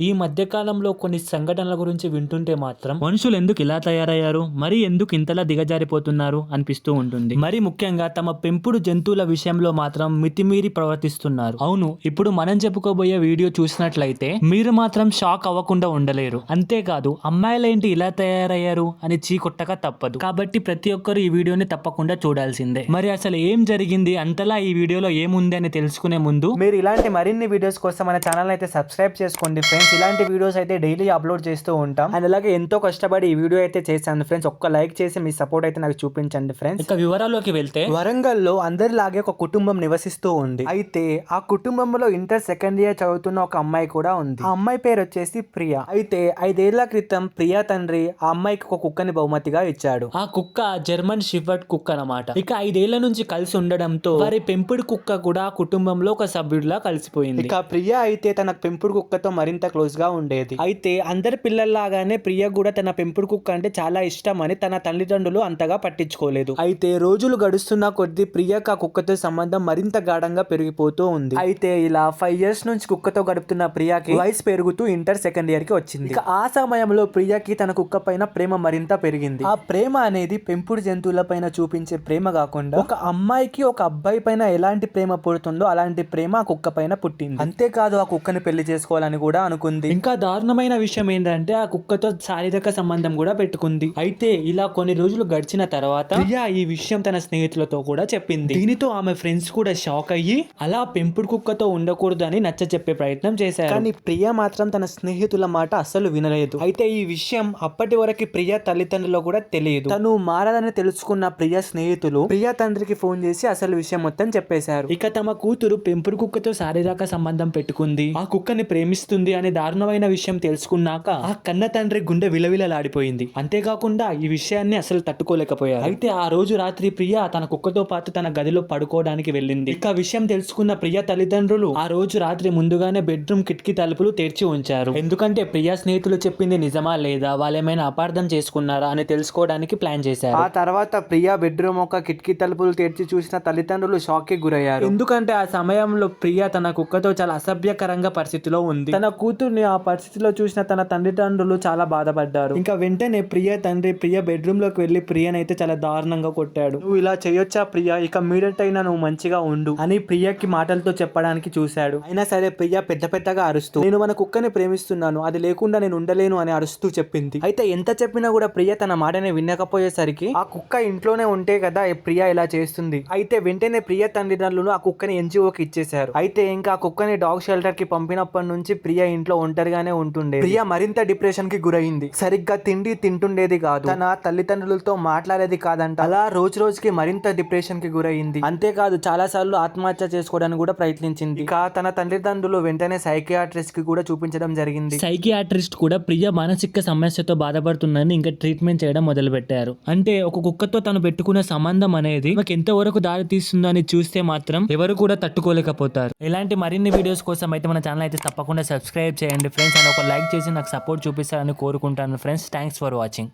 ఈ మధ్య కాలంలో కొన్ని సంఘటనల గురించి వింటుంటే మాత్రం మనుషులు ఎందుకు ఇలా తయారయ్యారు? మరి ఎందుకు ఇంతలా దిగజారిపోతున్నారు? అనిపిస్తూ ఉంటుంది. మరి ముఖ్యంగా తమ పెంపుడు జంతువుల విషయంలో మాత్రం మితిమీరి ప్రవర్తిస్తున్నారు. అవును ఇప్పుడు మనం చెప్పుకోబోయే వీడియో చూసినట్లయితే మీరు మాత్రం షాక్ అవ్వకుండా ఉండలేరు. అంతేకాదు అమ్మాయిలేంటి ఇలా తయారయ్యారు? అని చీకొట్టక తప్పదు. కాబట్టి ప్రతి ఒక్కరు ఈ వీడియోని తప్పకుండా చూడాల్సిందే. మరి అసలు ఏం జరిగింది? అంతలా ఈ వీడియోలో ఏముంది అని తెలుసుకునే ముందు మీరు ఇలాంటి మరిన్ని వీడియోస్ కోసం మన ఛానల్ అయితే సబ్స్క్రైబ్ చేసుకోండి ఫ్రెండ్స్. ఇలాంటి వీడియోస్ అయితే డైలీ అప్లోడ్ చేస్తూ ఉంటాం. అండ్ అలాగే ఎంతో కష్టపడి ఈ వీడియో అయితే చేశాను ఫ్రెండ్స్. ఒక్క లైక్ చేసి మీ సపోర్ట్ అయితే నాకు చూపించండి ఫ్రెండ్స్. ఇక వివరాల్లోకి వెళ్తే వరంగల్లో అందరిలాగే ఒక కుటుంబం నివసిస్తూ ఉంది. అయితే ఆ కుటుంబంలో ఇంటర్ సెకండ్ ఇయర్ చదువుతున్న ఒక అమ్మాయి కూడా ఉంది. ఆ అమ్మాయి పేరు వచ్చేసి ప్రియా. అయితే ఐదేళ్ళ క్రితం ప్రియా తండ్రి ఆ అమ్మాయికి ఒక కుక్కని బహుమతిగా ఇచ్చాడు. ఆ కుక్క జర్మన్ షిఫర్డ్ కుక్క అన్నమాట. ఇక ఐదేళ్ళ నుంచి కలిసి ఉండడంతో వారి పెంపుడు కుక్క కూడా ఆ కుటుంబంలో ఒక సభ్యుడిలా కలిసిపోయింది. ఇక ప్రియ అయితే తన పెంపుడు కుక్కతో మరింత క్లోజ్గా ఉండేది. అయితే అందరి పిల్లల్లాగానే ప్రియ కూడా తన పెంపుడు కుక్క అంటే చాలా ఇష్టం అని తన తల్లిదండ్రులు అంతగా పట్టించుకోలేదు. అయితే రోజులు గడుస్తున్న కొద్దీ ప్రియకు ఆ కుక్కతో సంబంధం మరింత గాఢంగా పెరిగిపోతూ ఉంది. అయితే ఇలా ఫైవ్ ఇయర్స్ నుంచి కుక్కతో గడుపుతున్న ప్రియాకి వయసు పెరుగుతూ ఇంటర్ సెకండ్ ఇయర్కి వచ్చింది. ఆ సమయంలో ప్రియకి తన కుక్క పైన ప్రేమ మరింత పెరిగింది. ఆ ప్రేమ అనేది పెంపుడు జంతువుల పైన చూపించే ప్రేమ కాకుండా ఒక అమ్మాయికి ఒక అబ్బాయి పైన ఎలాంటి ప్రేమ పుడుతుందో అలాంటి ప్రేమ ఆ కుక్క పైన పుట్టింది. అంతేకాదు ఆ కుక్కని పెళ్ళి చేసుకోవాలని కూడా అనుకుంది. ఇంకా దారుణమైన విషయం ఏంటంటే ఆ కుక్కతో శారీరక సంబంధం కూడా పెట్టుకుంది. అయితే ఇలా కొన్ని రోజులు గడిచిన తర్వాత ప్రియా ఈ విషయం తన స్నేహితులతో కూడా చెప్పింది. దీనితో ఆమె ఫ్రెండ్స్ కూడా షాక్ అయ్యి అలా పెంపుడు కుక్కతో ఉండకూడదు అని నచ్చ చెప్పే ప్రయత్నం చేశారు. కానీ ప్రియ మాత్రం తన స్నేహితుల మాట అస్సలు వినలేదు. అయితే ఈ విషయం అప్పటి వరకు ప్రియ తల్లిదండ్రులు కూడా తెలియదు. తను మారాలని తెలుసుకున్న ప్రియ స్నేహితులు ప్రియ తండ్రికి ఫోన్ చేసి అసలు విషయం మొత్తం చెప్పేశారు. ఇక తమ కూతురు పెంపుడు కుక్కతో శారీరక సంబంధం పెట్టుకుంది. ఆ కుక్కని ప్రేమిస్తుంది అనే దారుణమైన విషయం తెలుసుకున్నాక ఆ కన్న తండ్రి గుండె విలవిలలాడిపోయింది. అంతేకాకుండా ఈ విషయాన్ని అసలు తట్టుకోలేకపోయారు. అయితే ఆ రోజు రాత్రి ప్రియ తన కుక్కతో పాటు తన గదిలో పడుకోవడానికి వెళ్ళింది. ఇక విషయం తెలుసుకున్న ప్రియ తల్లిదండ్రులు ఆ రోజు రాత్రి ముందుగానే బెడ్రూమ్ కిటికీ తలుపులు తెరిచి ఉంచారు. ఎందుకంటే ప్రియ స్నేహితులు చెప్పింది నిజమా లేదా వాళ్ళేమైనా అపార్థం చేసుకున్నారా అని తెలుసుకోవడానికి ప్లాన్ చేశారు. ఆ తర్వాత ప్రియా బెడ్రూమ్ ఒక కిటికీ తలుపులు తెరిచి చూసిన తల్లిదండ్రులు షాక్కి గురయ్యారు. ఎందుకంటే ఆ సమయంలో ప్రియా తన కుక్కతో చాలా అసభ్యకరంగా పరిస్థితిలో ఉంది. తన కూతుర్ని ఆ పరిస్థితిలో చూసిన తన తల్లిదండ్రులు చాలా బాధపడ్డారు. ఇంకా వెంటనే ప్రియ తండ్రి ప్రియ బెడ్రూమ్లోకి వెళ్ళి ప్రియనైతే చాలా దారుణంగా కొట్టాడు. నువ్వు ఇలా చేయొచ్చా ప్రియ? ఇక మీదట అయినా నువ్వు మంచిగా ఉండు అని ప్రియకి మాటలతో చెప్పడానికి చూశాడు. అయినా సరే ప్రియ పెద్ద పెద్దగా అరుస్తూ నేను మన కుక్కని ప్రేమిస్తున్నాను అది లేకుండా నేను ఉండలేను అని అరుస్తూ చెప్పింది. అయితే ఎంత చెప్పినా కూడా ప్రియ తన మాటని వినకపోయేసరికి ఆ కుక్క ఇంట్లోనే ఉంటే కదా ప్రియ ఇలా చేస్తుంది? అయితే వెంటనే ప్రియ తల్లిదండ్రులు ఆ కుక్కని ఎన్జిఓకి ఇచ్చేశారు. అయితే ఇంకా ఆ కుక్కని డాగ్ షెల్టర్కి పంపినప్పటి నుంచి ప్రియ ఇంట్లో ఒంటరిగానే ఉంటుండే ప్రియ మరింత డిప్రెషన్కి గురైంది. సరిగ్గా తిండి తింటుండేది కాదు. తన తల్లిదండ్రులతో మాట్లాడేది కాదంట. అలా రోజు రోజుకి మరింత డిప్రెషన్కి గురైంది. అంతేకాదు చాలా సార్లు ఆత్మహత్య చేసుకోవడానికి కూడా ప్రయత్నించింది. ఇక తన తల్లిదండ్రులు వెంటనే సైకియాట్రిస్ట్కి కూడా చూపించడం జరిగింది. సైకియాట్రిస్ట్ కూడా ప్రియ మానసిక సమస్యతో బాధపడుతుందని ఇంకా ట్రీట్మెంట్ చేయడం మొదలుపెట్టారు. అంటే ఒక కుక్కతో తను పెట్టుకున్న సంబంధం అనేది మాకు ఎంతవరకు దారి తీస్తుందో అని చూస్తే మాత్రం ఎవరు కూడా తట్టుకోలేకపోతారు. ఇలాంటి మరిన్ని వీడియోస్ కోసం అయితే మన ఛానల్ అయితే తప్పకుండా సబ్స్క్రైబ్ చేయండి ఫ్రెండ్స్ అండ్ ఒక లైక్ చేసి నాకు సపోర్ట్ చూపిస్తారని కోరుకుంటాను. Friends thanks for watching